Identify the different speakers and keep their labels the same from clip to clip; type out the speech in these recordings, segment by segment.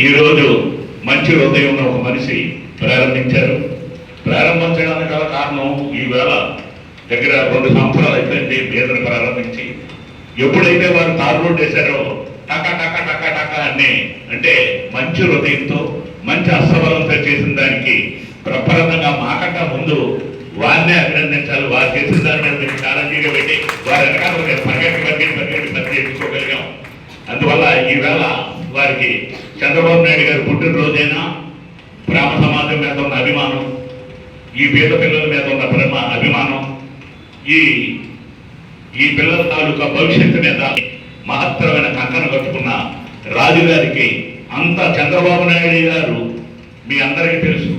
Speaker 1: ఈరోజు మంచి హృదయం ఉన్న ఒక మనిషి ప్రారంభించారు. ప్రారంభించడానికి గల కారణం ఈవేళ దగ్గర రెండు సంవత్సరాలు అయిపోయింది పేదలు ప్రారంభించి. ఎప్పుడైతే వారు తారు రోడ్డు వేశారో టక టక టక టక అని అంటే మంచి హృదయంతో మంచి అస్తబలంతో చేసిన దానికి ప్రప్రదంగా మాకంట ముందు వారినే అభినందించాలి. వారు చేసిన దాని మీద మేము ఛాలెంజ్గా పెట్టి వారి వెనకాల పరిగెట్టి పరిగెట్టి పరిగెట్టి పని చేయించుకోగలిగాం అందువల్ల ఈవేళ వారికి చంద్రబాబు నాయుడు గారి పుట్టినరోజైనా బ్రాహ్మ సమాజం మీద ఉన్న అభిమానం ఈ పేద పిల్లల మీద ఉన్న ప్రేమ అభిమానం ఈ ఈ పిల్లల తాలూకా భవిష్యత్తు మీద మహత్తరమైన కంకణ కట్టుకున్న రాజుగారికి అంత చంద్రబాబు నాయుడు గారు మీ అందరికీ తెలుసు.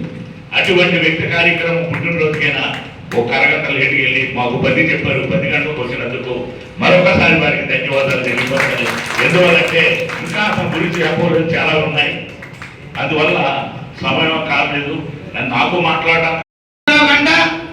Speaker 1: అటువంటి వ్యక్తి కార్యక్రమం పుట్టినరోజుకైనా ఒక అరగంట లేటుకి వెళ్ళి మాకు పది చెప్పారు పది గంటలకు వచ్చిన మరొకసారి వారికి ధన్యవాదాలు తెలియపరచాలి ఎందువల్లంటే ఇంకా గురించి అపోహలు చాలా ఉన్నాయి. అందువల్ల సమయం కాలేదు. నాకు
Speaker 2: మాట్లాడాలి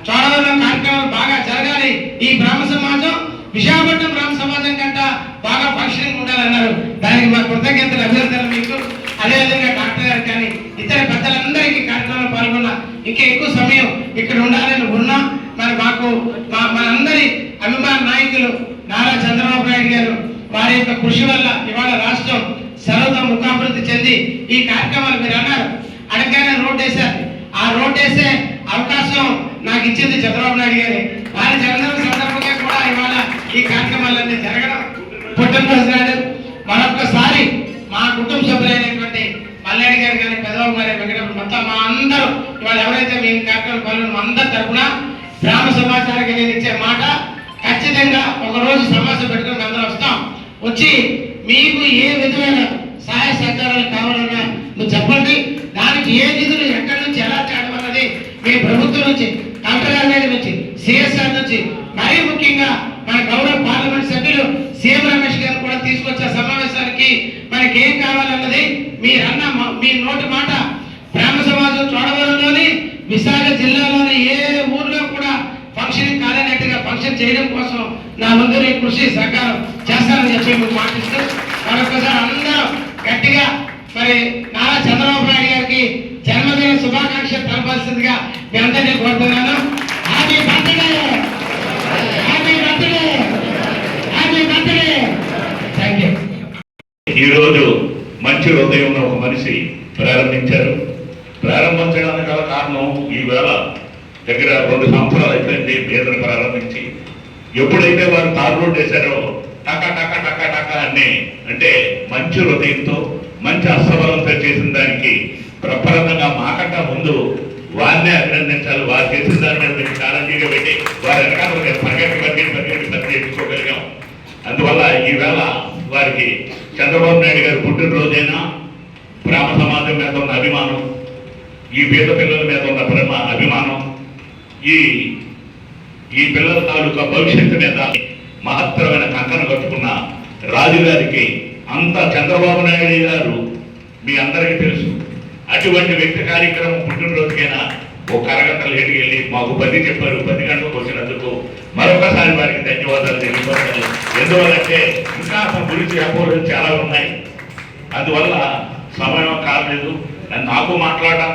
Speaker 2: చోడవరం కార్యక్రమాలు బాగా జరగాలి. ఈ బ్రాహ్మ సమాజం విశాఖపట్నం బ్రాహ్మ సమాజం కంట బాగా ఫంక్షనింగ్ ఉండాలన్నారు. దానికి మా కృతజ్ఞతలు అభినందనలు మీకు. అదేవిధంగా డాక్టర్ గారు కానీ ఇతర పెద్దలందరికీ కార్యక్రమంలో పాల్గొన్న ఇంకా ఎక్కువ సమయం ఇక్కడ ఉండాలని ఉన్నా. మరి మాకు మా మనందరి అభిమాన నాయకులు నారా చంద్రబాబు నాయుడు గారు వారి యొక్క కృషి వల్ల ఇవాళ రాష్ట్రం సర్వత ముఖాభివృద్ధి చెంది ఈ కార్యక్రమాలు మీరు అన్నారు. అడగగానే రోడ్ వేశారు. ఆ రోడ్ వేసే అవకాశం నాకు ఇచ్చింది చంద్రబాబు నాయుడు గారి. వారి జన్మదిన సందర్భంగా కూడా ఇవాళ ఈ కార్యక్రమాలన్నీ జరగడం పుట్టినరోజు నాడు మరొకసారి మా కుటుంబ సభ్యులైనటువంటి మల్లాడి గారు కానీ పెదవాబు గారి వెంకటరమణ మొత్తం మా అందరూ ఇవాళ ఎవరైతే మీ కార్యక్రమం పాల్గొన్న అందరి తరపున గ్రామ సమాచారానికి నేను ఇచ్చే మాట ఖచ్చితంగా ఒక రోజు పెట్టుకుని అందరూ వస్తాం. వచ్చి మీకు ఏ విధమైన సహాయ సహకారాలు కావాలన్నా నువ్వు చెప్పండి. దానికి ఏ నిధులు ఎక్కడి నుంచి ఎలా తేడం అన్నది మీ ప్రభుత్వం నుంచి కలెక్టర్ గారి నుంచి సిఎస్ఆర్ నుంచి మరీ ముఖ్యంగా మన గౌరవ పార్లమెంట్ సభ్యులు సీఎం రమేష్ గారు కూడా తీసుకొచ్చే సమావేశానికి మనకి ఏం కావాలన్నది మీరన్న మీ నోటి మాట. బ్రాహ్మ సమాజం చోడవరంలోని విశాఖ జిల్లాలోని చేయడం కోసం నా ముందు నీ కృషి సహకారం చేస్తానని చెప్పి మీకు మాటిస్తూ మరొకసారి అందరూ గట్టిగా మరి నారా చంద్రబాబు నాయుడు గారికి జన్మదిన శుభాకాంక్షలు తెలపాల్సిందిగా మీ అందరినీ కోరుతున్నాను. Happy birthday happy birthday happy birthday thank you
Speaker 1: ఈరోజు మంచి హృదయం ఉన్న ఒక మనిషి ప్రారంభించారు. ప్రారంభించడానికి గల కారణం ఈవేళ దగ్గర రెండు సంవత్సరాలు అయిపోయింది పేదలు ప్రారంభించి. ఎప్పుడైతే వారు తారు రోడ్డు వేశారో టక టక టక టక అని అంటే మంచి హృదయంతో మంచి అస్తబలంతో చేసిన దానికి ప్రప్రదంగా మాకంట ముందు వారినే అభినందించాలి. వారు చేసిన దాన్ని మేము ఛాలెంజ్గా పెట్టి వారి వెనకాల పరిగెట్టి పరిగెట్టి పరిగెట్టి పని అందువల్ల ఈవేళ వారికి చంద్రబాబు నాయుడు గారి పుట్టినరోజైనా గ్రామ సమాజం మీద ఉన్న అభిమానం ఈ పేద పిల్లల మీద ఉన్న ప్రేమ అభిమానం ఈ ఈ పిల్లల తాలూకా భవిష్యత్తు మీద మహత్తరమైన కంకణ కట్టుకున్న రాజుగారికి అంత చంద్రబాబు నాయుడు గారు మీ అందరికీ తెలుసు. అటువంటి వ్యక్తి కార్యక్రమం పుట్టినరోజుకైనా ఓ కరగంట లేటుకి వెళ్ళి మాకు పది చెప్పారు పది గంటలకు వచ్చినందుకు మరొకసారి వారికి ధన్యవాదాలు తెలియపడతాను ఎందువల్లంటే ఇంకా అతని గురించి అపోహలు చాలా ఉన్నాయి. అందువల్ల సమయం కాలేదు. నాకు మాట్లాడడం